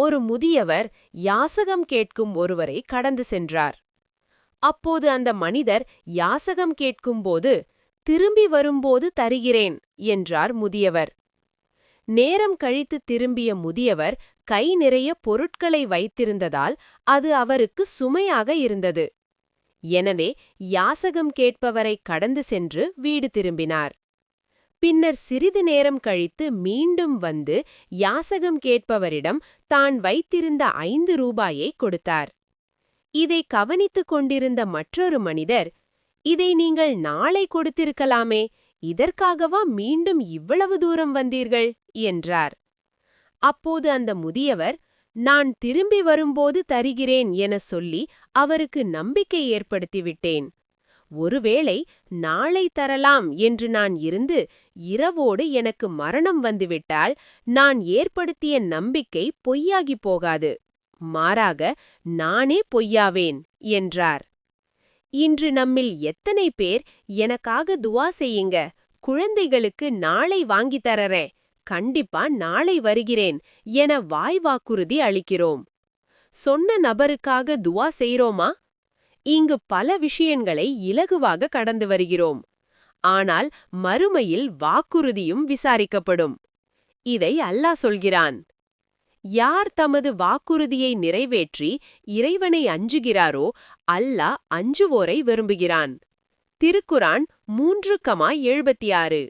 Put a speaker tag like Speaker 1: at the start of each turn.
Speaker 1: ஒரு முதியவர் யாசகம் கேட்கும் ஒருவரை கடந்து சென்றார். அப்போது அந்த மனிதர் யாசகம் கேட்கும்போது திரும்பி வரும்போது தருகிறேன் என்றார் முதியவர். நேரம் கழித்து திரும்பிய முதியவர் கை நிறைய பொருட்களை வைத்திருந்ததால் அது அவருக்கு சுமையாக இருந்தது. எனவே யாசகம் கேட்பவரை கடந்து சென்று வீடு திரும்பினார். பின்னர் சிறிது நேரம் கழித்து மீண்டும் வந்து யாசகம் கேட்பவரிடம் தான் வைத்திருந்த ஐந்து ரூபாயை கொடுத்தார். இதை கவனித்துக் கொண்டிருந்த மற்றொரு மனிதர் இதை நீங்கள் நாளை கொடுத்திருக்கலாமே இதற்காகவா மீண்டும் இவ்வளவு தூரம் வந்தீர்கள்? என்றார். அப்போது அந்த முதியவர் நான் திரும்பி வரும்போது தருகிறேன் என சொல்லி அவருக்கு நம்பிக்கை ஏற்படுத்திவிட்டேன். ஒருவேளை நாளை தரலாம் என்று நான் இருந்து இரவோடு எனக்கு மரணம் வந்துவிட்டால் நான் ஏற்படுத்திய நம்பிக்கை பொய்யாகி போகாது. மாறாக நானே பொய்யாவேன் என்றார். இன்று நம்மில் எத்தனை பேர் எனக்காக துவா செய்யுங்க குழந்தைகளுக்கு நாளை வாங்கித் தரறேன் கண்டிப்பா நாளை வருகிறேன் என வாய் வாக்குறுதி அளிக்கிறோம். சொன்ன நபருக்காக துவா செய்றோமா? இங்கு பல விஷயங்களை இலகுவாக கடந்து வருகிறோம். ஆனால் மறுமையில் வாக்குறுதியும் விசாரிக்கப்படும். இதை அல்லாஹ் சொல்கிறான். யார் தமது வாக்குறுதியை நிறைவேற்றி இறைவனை அஞ்சுகிறாரோ அல்லாஹ் அஞ்சுவோரை விரும்புகிறான். திருக்குரான் மூன்று கமா எழுபத்தி ஆறு.